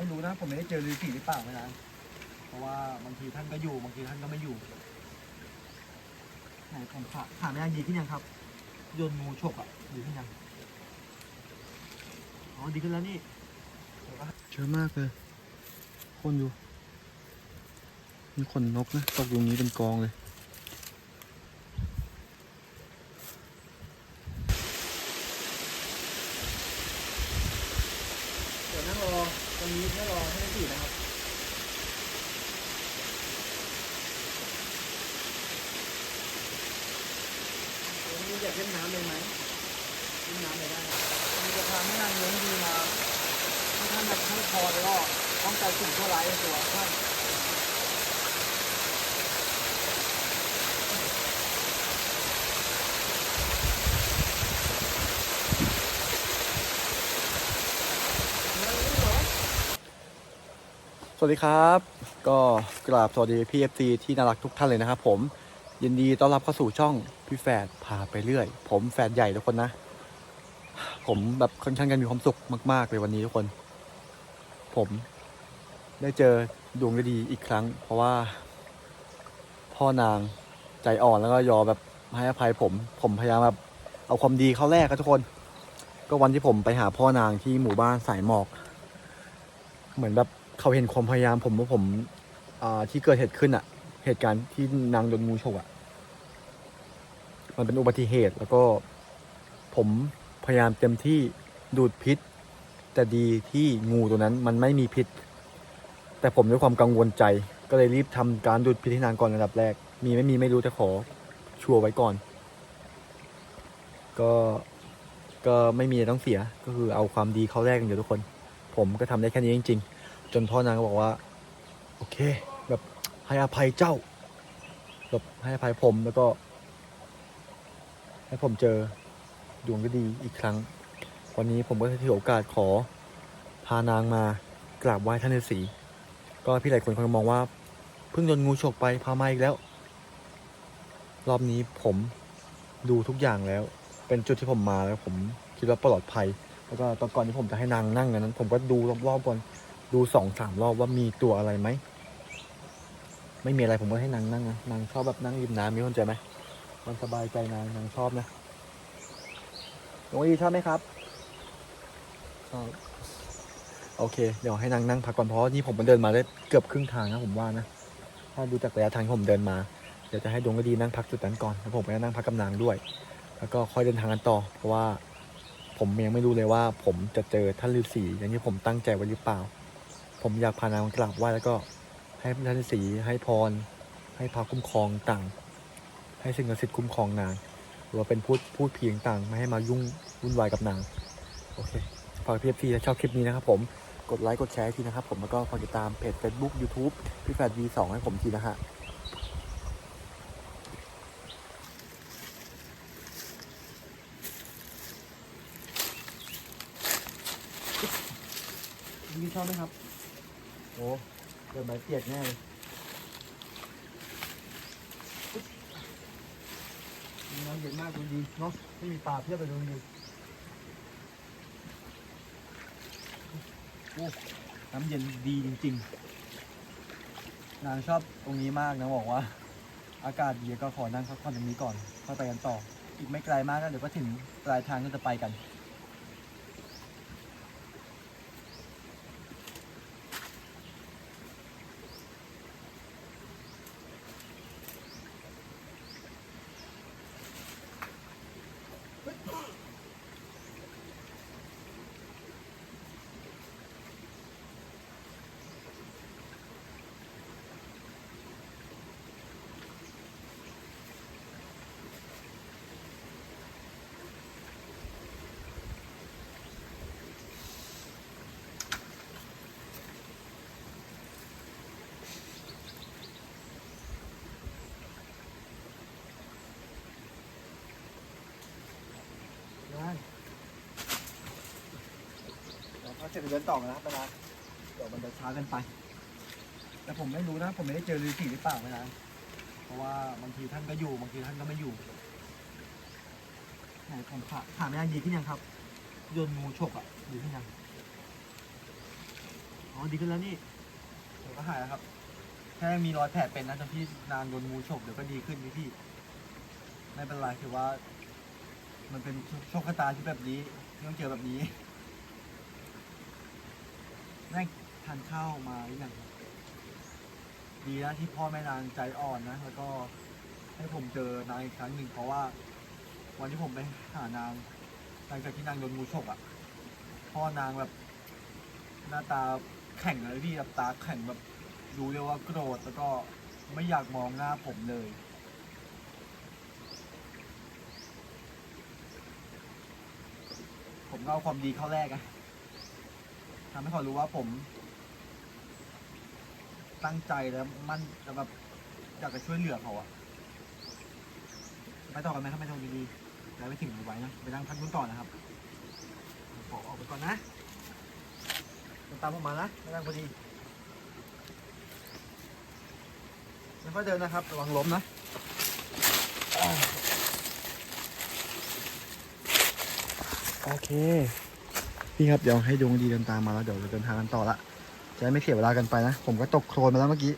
ไม่รู้นะ ผมไม่ได้เจอฤาษีหรือเปล่าไม่นะเพราะว่าบางทีท่านก็อยู่ บางทีท่านก็ไม่อยู่ไหนผมขาขาไม่ยังดีขึ้นยังครับโดนงูฉกอะดีขึ้นยังอ๋อดีขึ้นแล้วนี่เยอะมากเลย คนอยู่ มีขนนกนะตกอยู่ตรงนี้เป็นกองเลย เดี๋ยวนั่งรอตรงนี้เพื่อรอให้ฤาษีนะครับตรงนี้อยากเล่นน้ำเลยไหมเล่นน้ำเลยได้มีจะพาแม่นางเลี้ยงดีมาให้ท่านแบบให้พอแล้วก็ป้องกันสิ่งชั่วร้ายในตัวท่านสวัสดีครับ ก็กราบสวัสดีพี่เอฟซีที่น่ารักทุกท่านเลยนะครับผม ยินดีต้อนรับเข้าสู่ช่อง พี่แฝดพาไปเรื่อย ผมแฝดใหญ่ทุกคนนะ ผมแบบค่อนข้างจะมีความสุขมาก ๆ เลยวันนี้ทุกคน ผมได้เจอดวงฤดีอีกครั้ง เพราะว่า พ่อนางใจอ่อนแล้วก็ยอมแบบให้อภัยผม ผมพยายามแบบเอาความดีเข้าแรกครับทุกคน ก็วันที่ผมไปหาพ่อนางที่หมู่บ้านสายหมอก เหมือนแบบเขาเห็นความพยายามผมว่าผมที่เกิดเหตุขึ้นอะเหตุการณ์ที่นางโดนงูฉกอะ มันเป็นอุบัติเหตุ แล้วก็ผมพยายามเต็มที่ดูดพิษ แต่ดีที่งูตัวนั้นมันไม่มีพิษ แต่ผมด้วยความกังวลใจก็เลยรีบทำการดูดพิษให้นางก่อนอันดับแรก มีไม่มีไม่รู้แต่ขอชัวร์ไว้ก่อน ก็ก็ไม่มีต้องเสียก็คือเอาความดีเข้าแรกอย่างเดียวทุกคน ผมก็ทำได้แค่นี้จริง ๆ จนพ่อนางก็บอกว่า โอเค แบบให้อภัยเจ้าแบบให้อภัยผมแล้วก็ ให้ผมเจอดวงก็ดีอีกครั้ง วันนี้ผมก็ถือโอกาสขอพานางมากราบไหว้ท่านฤาษีก็พี่หลายคนคงมองว่าเพิ่งโดนงูฉกไปพามาอีกแล้ว รอบนี้ผมดูทุกอย่างแล้ว เป็นจุดที่ผมมาแล้วผมคิดว่าปลอดภัย แล้วก็ตอนก่อนที่ผมจะให้นางนั่งนนั้น ผมก็ดูรอบๆก่อนดูสองสามรอบว่ามีตัวอะไรไหม ไม่มีอะไรผมก็ให้นางนั่งนะนางชอบแบบนั่งริมน้ำมีคนใจไหม มันสบายใจนางนางชอบนะน้องอีชอบไหมครับชอบโอเค เดี๋ยวให้นางนั่งพักก่อนเพราะนี่ผมมันเดินมาได้เกือบครึ่งทางนะผมว่านะ ถ้าดูจากระยะทางที่ผมเดินมา เดี๋ยวจะให้ดวงก็ดีนั่งพักจุดนั้นก่อนแล้วผมก็จะนั่งพักกับนางด้วย แล้วก็ค่อยเดินทางกันต่อ เพราะว่าผมยังไม่รู้เลยว่า ผมจะเจอท่านฤาษีอย่างที่ผมตั้งใจไว้หรือเปล่า ผมอยากพานางกราบไหว้แล้วก็ให้ท่านฤาษีให้พร ให้พาคุ้มครองต่าง ให้สิ่งศักดิ์สิทธิ์คุ้มครองนางหรือว่าเป็นพูดพูดเพียงต่างไม่ให้มายุ่งวุ่นวายกับนาง โอเคฝากพี่เอฟซีถ้าชอบคลิปนี้นะครับผมกดไลค์กดแชร์ให้ทีนะครับผมแล้วก็ฝากติดตามเพจ Facebook YouTube พี่แฟด V2 ให้ผมทีนะฮะดีชอบไหมครับ โอ้เดินไปเปียกแน่เลย น้ำเย็นมากดูดีเนาะไม่มีปลาเพียบไปดูดีโอ้น้ำเย็นดีจริงๆนางชอบตรงนี้มากนะบอกว่า อากาศดีก็ขอนั่งพักผ่อนตรงนี้ก่อนค่อยไปกันต่อ อีกไม่ไกลมากแล้วเดี๋ยวก็ถึงปลายทางก็จะไปกัน ได้ เสร็จเดินต่อกันนะครับไปนเดี๋ยวมันจะช้าเกันไป แต่ผมไม่รู้นะ ผมไม่ได้เจอฤาษีหรือเปล่าไม่นะเพราะว่าบางทีท่านก็อยู่บางทีท่านก็ไม่อยู่ไหนผมขาขาไม่ยังดีขึ้นยังครับโดนงูฉกอะดีขึ้นยังอ๋อดีขึ้นแล้วนี่เดี๋ยวก็หายแล้วครับแค่มีรอยแผลเป็นนะตอนที่นางโดนงูฉกเดี๋ยวก็ดีขึ้นพี่พี่ไม่เป็นไรคือว่า มันเป็นโชคชะตาที่แบบนี้ต้องเจอแบบนี้ แม่งทานข้าวมาหรือยังดีนะที่พ่อแม่นางใจอ่อนนะ แล้วก็ให้ผมเจอนางอีกครั้งหนึ่งเพราะว่า วันที่ผมไปหานางหลังจากที่นางโดนงูฉกอะ พ่อนางแบบ หน้าตาแข็งเลยพี่แบบตาแข็งแบบรู้เลยว่าโกรธแล้วก็ไม่อยากมองหน้าผมเลย ผมก็เอาความดีเข้าแรกอะ ทำให้เขารู้ว่าผม ตั้งใจแล้วมั่นแล้วแบบอยากจะช่วยเหลือเขาอะไปต่อกันไหมครับไม่ต้องดีๆแล้วไปถึงไว้นะไปนั่งพักนู้นต่อนะครับขอออกไปก่อนนะตามผมมานะไม่นั่งพอดีไม่ค่อยเดินนะครับระวังล้มนะโอเค พี่ครับเดี๋ยวให้ดวงดีเดินตามมาแล้วเดี๋ยวเราเดินทางกันต่อละจะไม่เสียเวลากันไปนะ ผมก็ตกโคลนมาแล้วเมื่อกี้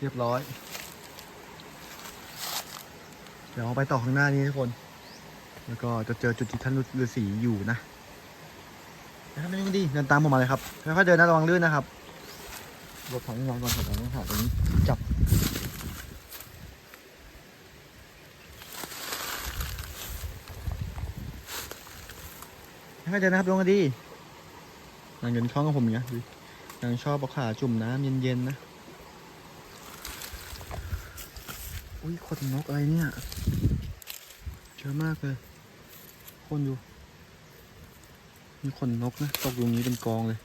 เรียบร้อย เดี๋ยวเอาไปต่อข้างหน้านี้ทุกคน แล้วก็จะเจอจุดที่ท่านฤาษีอยู่นะนะครับไม่ต้องดีเดินตามผมมาเลยครับค่อยๆเดินนะระวังลื่นนะครับรถถังงานก่อนผมต้องหาตรงนี้จับ ค่อยๆเดินนะครับลงกันดีนางเดินคล้องกับผมอย่างเงี้ยนางชอบเอาขาจุ่มน้ำเย็นๆนะ อุ้ยขนนกอะไรเนี่ยเยอะมากเลย คนดู มีขนนกนะตกอยู่ตรงนี้เป็นกองเลย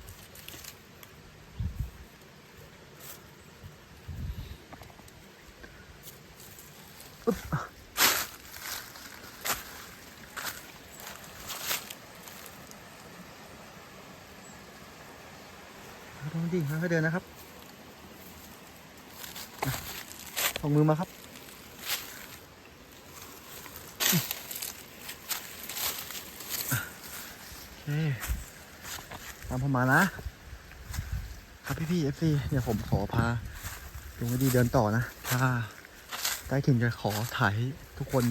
อ๊บ เอาลองดิค่อยๆเดินนะครับอะเอามือมาครับโอเคตามผมมานะ ครับพี่พี่เอฟซีเดี๋ยวผมขอพาลุงดีเดินต่อนะ ถ้าได้ถึงจะขอถ่ายให้ทุกคน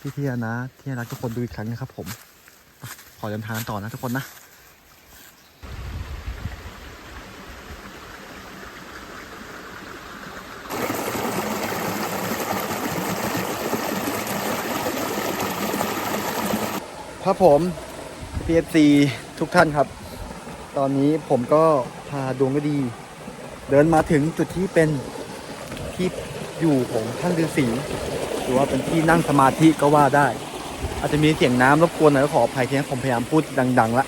พี่พี่ๆนะที่รักทุกคนดูอีกครั้งนะครับผม ขอเดินทางต่อนะทุกคนนะ ครับผม PFC ทุกท่านครับ ตอนนี้ผมก็พาดวงก็ดี เดินมาถึงจุดที่เป็นที่อยู่ของท่านฤาษีหรือว่าเป็นที่นั่งสมาธิก็ว่าได้ อาจจะมีเสียงน้ำรบกวนหน่อยก็ขออภัยทีนะผมพยายามพูดดัง ๆ ละ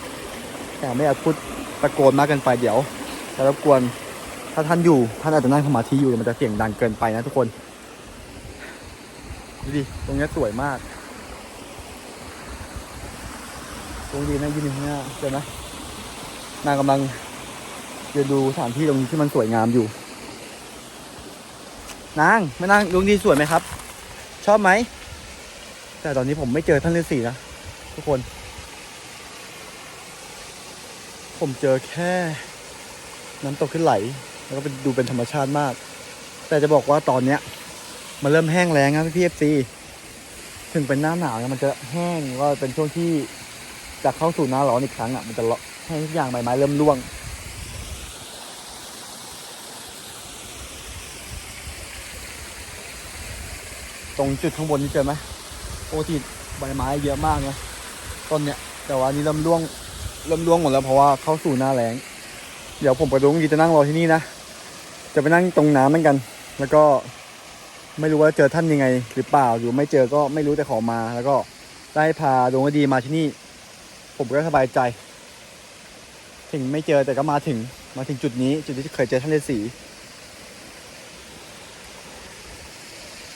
แต่ไม่อยากพูดตะโกนมากเกินไปเดี๋ยวจะรบกวนถ้าท่านอยู่ท่านอาจจะนั่งสมาธิอยู่มันจะเสียงดังเกินไปนะทุกคนดูดิตรงนี้สวยมาก ตรงดีนะยืนอยู่ข้างหน้าเจอไหมนางกำลังเดินดูสถานที่ตรงนี้ที่มันสวยงามอยู่ นางไม่นางดวงดีสวยไหมครับ ชอบไหม แต่ตอนนี้ผมไม่เจอท่านฤาษีนะทุกคน ผมเจอแค่ น้ำตกขึ้นไหล แล้วก็เป็นดูเป็นธรรมชาติมาก แต่จะบอกว่าตอนเนี้ย มันเริ่มแห้งแล้งนะพี่เอฟซีถึงเป็นหน้าหนาวเนี่ยมันจะแห้งว่าเป็นช่วงที่ จะเข้าสู่หน้าร้อนอีกครั้งอะมันจะเลาะให้ทุกอย่างใบไม้เริ่มร่วง ตรงจุดข้างบนนี่เจอไหมปกติใบไม้เยอะมากนะต้นเนี้ยแต่ว่านี่เริ่มร่วงเริ่มร่วงหมดแล้วเพราะว่าเข้าสู่หน้าแล้งเดี๋ยวผมกับลุงดีจะนั่งรอที่นี่นะจะไปนั่งตรงน้ำเหมือนกัน แล้วก็ไม่รู้ว่าเจอท่านยังไง หรือเปล่าหรือไม่เจอก็ไม่รู้แต่ขอมาแล้วก็ได้พาดวงดีมาที่นี่ ผมก็สบายใจ ถึงไม่เจอแต่ก็มาถึงมาถึงจุดนี้ จุดที่เคยเจอท่านฤาษี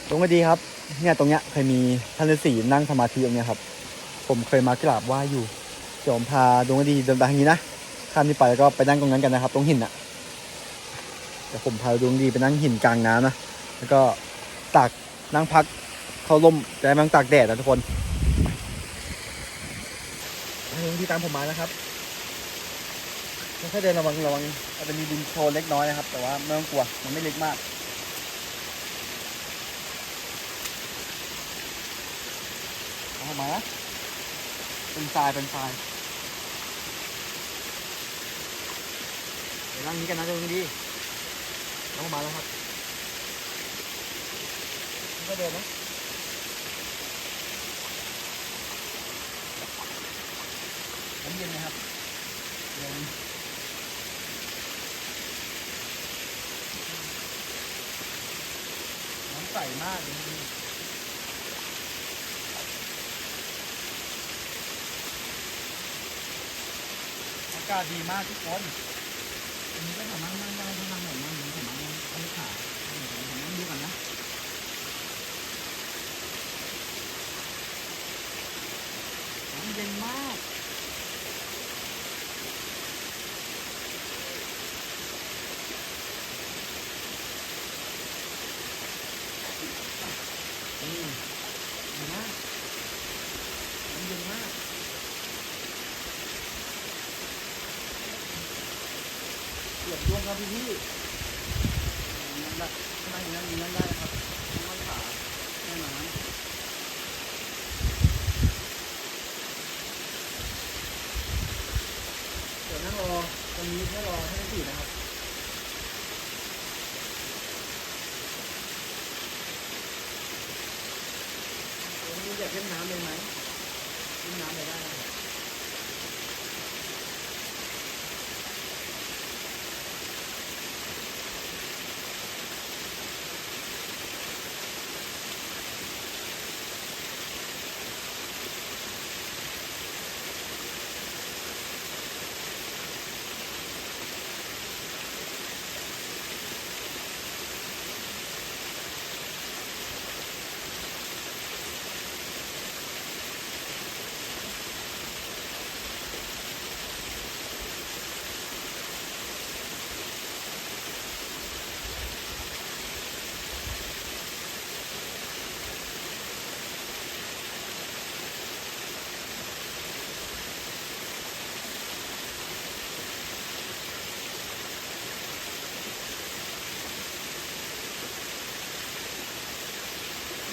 ตรงก็ดีครับ เนี่ยตรงเนี้ยเคยมีท่านฤาษีนั่งสมาธิตรงเนี้ยครับ ผมเคยมากราบไหว้อยู่เดี๋ยวผมพาดวงดีเดินไปทางนี้นะข้ามนี้ไปแล้วก็ไปนั่งตรงนั้นกันนะครับ ตรงหินอะเดี๋ยวผมพาดวงดีไปนั่งหินกลางน้ำนะแล้วก็ตากนั่งพักเข้าร่มจะได้ไม่ต้องตากแดดนะทุกคน ที่ตามผมมานะครับโอเคค่อยๆเดินระวังระวังอาจจะมีดินโคลนเล็กน้อยนะครับ แต่ว่าไม่ต้องกลัวมันไม่เล็กมากเอาออกมานะเป็นทรายเป็นทรายเดี๋ยวนั่งนี้กันนะเดินดีเอาออกมาแล้วครับก็เดินนะน้ำ เย็นนะครับเย็นน้ำใสมากเลยอากาศดีมากทุกคนอันนี้ก็สามารถนั่งได้ถ้านั่งแบบนั่งนี้สามารถนั่งเอาขาเอาขาเอานั่งดูกันนะ น้ำเย็นมาก อืมเห็นไหมมันเย็นมาก เกื อบช่วงครับพี่พี่นั่งได้นั่งนั่นได้ครับนั่งขาแน่นอนเดี๋ยวนั่งรอตรงนี้เพื่รอให้ได้สี่นะครับตรงนี้อยากเล่นน้ำเลยไหมเล่นน้ำเลยได้นะครับ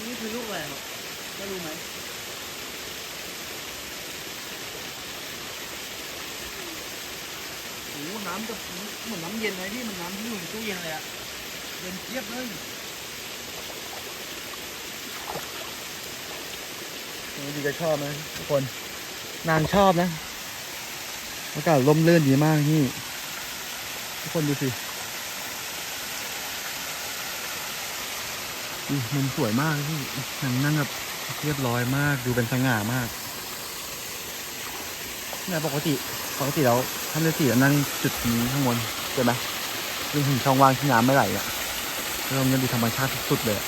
นี่คือลูกอะไรครับไม่รู้ไหมโอ้โหน้ำกับ เห็นเลยพี่มันน้ำที่อยู่ในตู้เย็นเลยอะเย็นเจี๊ยบเลยดีจะชอบนะทุกคน นางชอบนะอากาศร่มรื่นดีมากนี่ทุกคนดูสิมันสวยมากพี่นางนั่งแบบเรียบร้อยมากดูเป็นสง่ามากเนี่ยปกติปกติแล้วท่านฤาษีนั่งจุดนี้ข้างบน ใช่ไหมยังเห็นช่องว่างที่น้ำไม่ไหลอะแล้วมันดูธรรมชาติสุดๆเลยอะ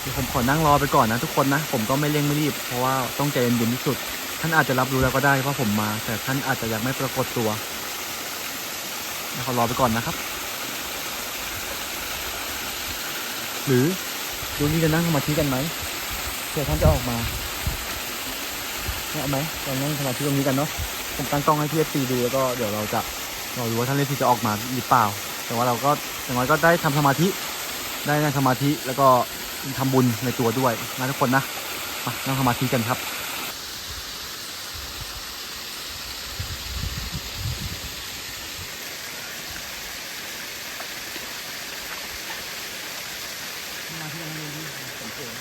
เดี๋ยวผมขอนั่งรอไปก่อนนะทุกคนนะ ผมก็ไม่เร่งไม่รีบ เพราะว่าต้องใจเย็นๆที่สุด ท่านอาจจะรับรู้แล้วก็ได้ว่าผมมา แต่ท่านอาจจะยังไม่ปรากฏตัวแล้วขอรอไปก่อนนะครับ หรือดูนี่จะนั่งสมาธิกันไหมเผื่อท่านจะออกมาเอาไหมเรานั่งสมาธิตรงนี้กันเนาะ ผมตั้งกล้องให้พี่เอฟซีดูแล้วก็เดี๋ยวเราจะรอดูว่าท่านเลที่จะออกมาหรือเปล่า แต่ว่าเราก็อย่างน้อยก็ได้ทำสมาธิ ได้นั่งสมาธิแล้วก็ทำบุญในตัวด้วยนะทุกคนนะมานั่งสมาธิกันครับ มาที่โรงเรียนที่ผมเจอ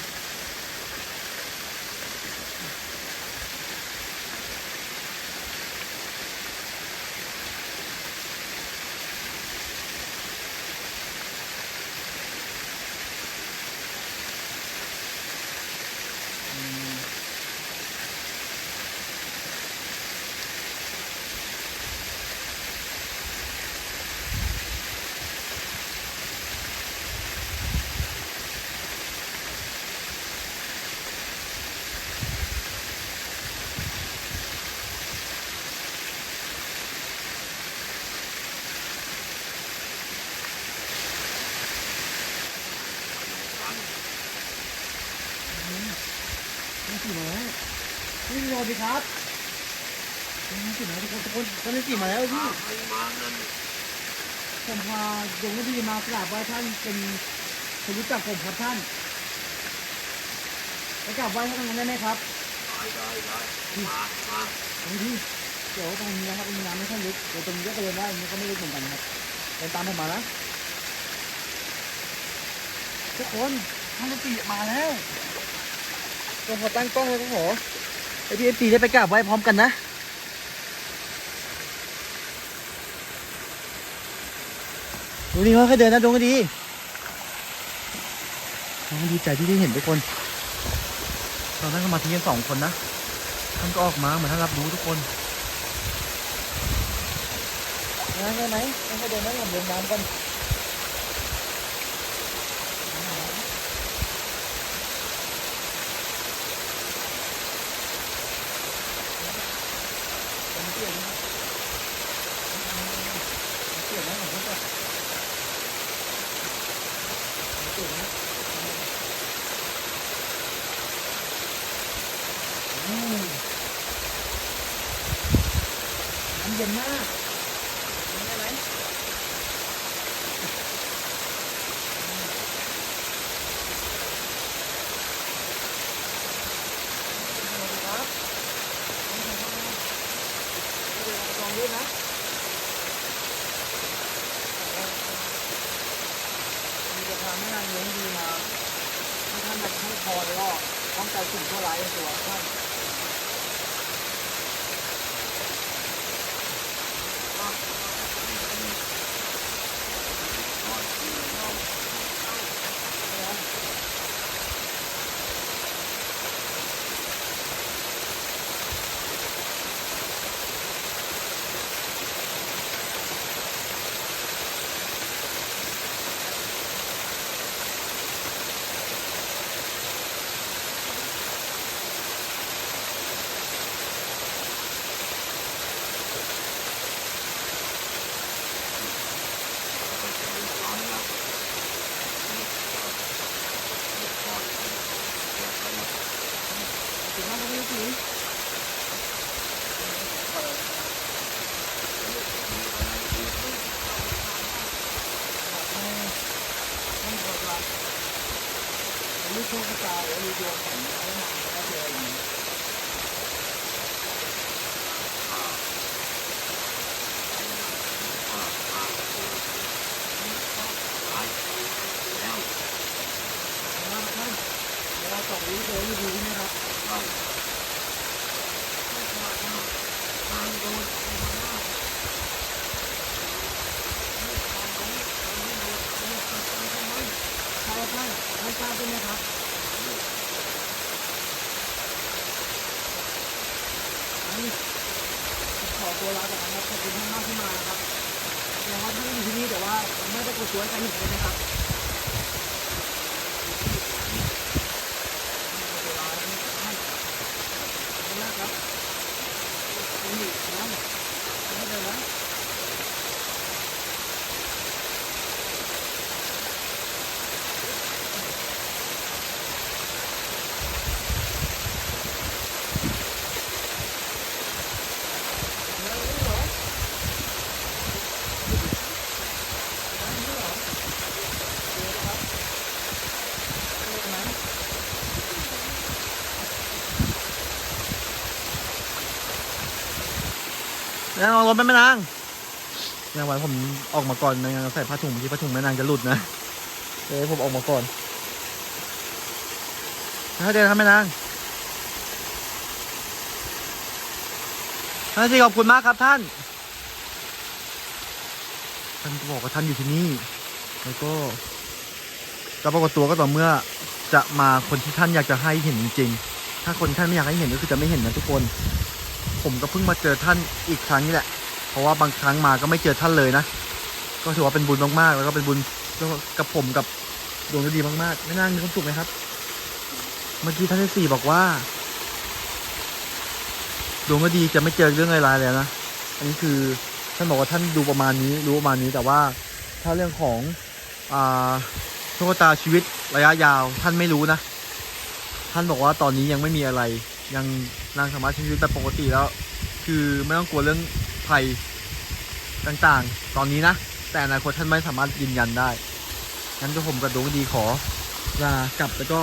อืม นี่กี่โมงนี่รอดีครับตอืมสินะทุกคนทุกคนท่านฤาษีมาแล้วพี่ผมพาดวงฤดีมากราบไหว้ท่านเป็นคนรู้จักผมครับท่านไปกราบไหว้ท่านตรงนั้นได้ไหมครับตรงนี้เดี๋ยวตรงนี้นะครับมีน้ำไม่ค่อยลึกเดี๋ยวตรงนี้ก็เดินได้ตรงนี้ก็ไม่ลึกเหมือนกันครับเดินตามผมมานะทุกคนท่านฤาษีมาแล้ว ก็ขอตั้งกล้องแล้วก็ขอไอพีเอฟซีได้ไปกราบไหว้พร้อมกันนะดูนี่ค่อยๆเดินนะดวงก็ดีน้องดีใจที่ได้เห็นทุกคนเรานั่งสมาธิกันสองคนนะท่านก็ออกมาเหมือนท่านรับรู้ทุกคนนะได้ไหมค่อยๆเดินนะผมเดินน้ำกันเกี่ยวนะผมก็จะเกี่ยวนะอืมน้ำ เย็นมากได้ไหมครับลองด้วยนะ มีจะพาแม่นางเลี้ยงดีมาให้ท่านแบบให้พรแล้วก็ป้องกันสิ่งชั่วร้ายในตัวท่านถึง มากก็ไม่ถึงกว่าลูกโชคชะตาหรือลูกดวงของพระนางก็คืออะไรอย่างนี้นะครับท่าเดี๋ยวเราตอบรู้เลยดีดีนะครับ ใช่ไม่ทราบใช่ไหมครับอันนี้ขอตัวลาจากนะครับขอบคุณมากที่มานะครับแต่ว่าท่านอยู่ที่นี่แต่ว่าไม่ได้กดสวยใครเห็นเลยนะครับ นางลองรถแม่แม่นางนางไว้ผมออกมาก่อนนางใส่ผ้าถุงที่ผ้าถุงแม่นางจะหลุดนะเดี๋ยวผมออกมาก่อนนะเดี๋ยวทำแม่นางท่านที่ขอบคุณมากครับท่านท่านก็บอกว่าท่านอยู่ที่นี่แล้วก็จะปรากฏตัวก็ต่อเมื่อจะมาคนที่ท่านอยากจะให้เห็นจริงๆ ถ้าคนท่านไม่อยากให้เห็นก็คือจะไม่เห็นนะทุกคน ผมก็เพิ่งมาเจอท่านอีกครั้งนี่แหละ เพราะว่าบางครั้งมาก็ไม่เจอท่านเลยนะ ก็ถือว่าเป็นบุญมากๆ แล้วก็เป็นบุญกับผมกับดวงดีมากๆไม่น่ามีความสุขไหมครับ เมื่อกี้ท่านที่สี่บอกว่า ดวงดีจะไม่เจอเรื่องร้ายแล้วนะ อันนี้คือท่านบอกว่าท่านดูประมาณนี้รู้ประมาณนี้แต่ว่าถ้าเรื่องของอ่าโชคตาชีวิตระยะยาว ท่านไม่รู้นะ ท่านบอกว่าตอนนี้ยังไม่มีอะไร ยังนางสามารถใช้ชีวิตแบบปกติแล้ว คือไม่ต้องกลัวเรื่องภัยต่างๆ ตอนนี้นะ แต่อนาคตท่านไม่สามารถยืนยันได้งั้นก็ผมกับดวงดีขอลากลับแล้วก็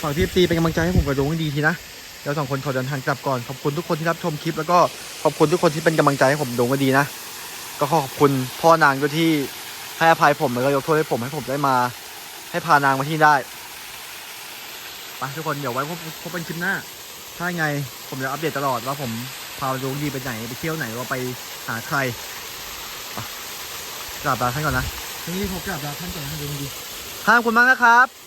ฝากพี่ตีเป็นกำลังใจให้ผมกับดวงดีทีนะแล้วสองคนขอเดินทางกลับก่อนขอบคุณทุกคนที่รับชมคลิป แล้วก็ขอบคุณทุกคนที่เป็นกำลังใจให้ผมดวงดีนะก็ขอขอบคุณพ่อนางด้วยที่ให้อภัยผมแล้วก็ยกโทษให้ผมให้ผมได้มา ให้พานางมาที่ได้ไปทุกคนเดี๋ยวไว้พบพบกันคลิปหน้า ถ้าไงผมจะอัปเดตตลอดว่าผมพาดวงดีไปไหนไปเที่ยวไหนว่าไปหาใครไปกราบลาท่านก่อนนะทีนี้ผมกลับลาท่านก่อนนะดวงดีขอบคุณมากนะครับ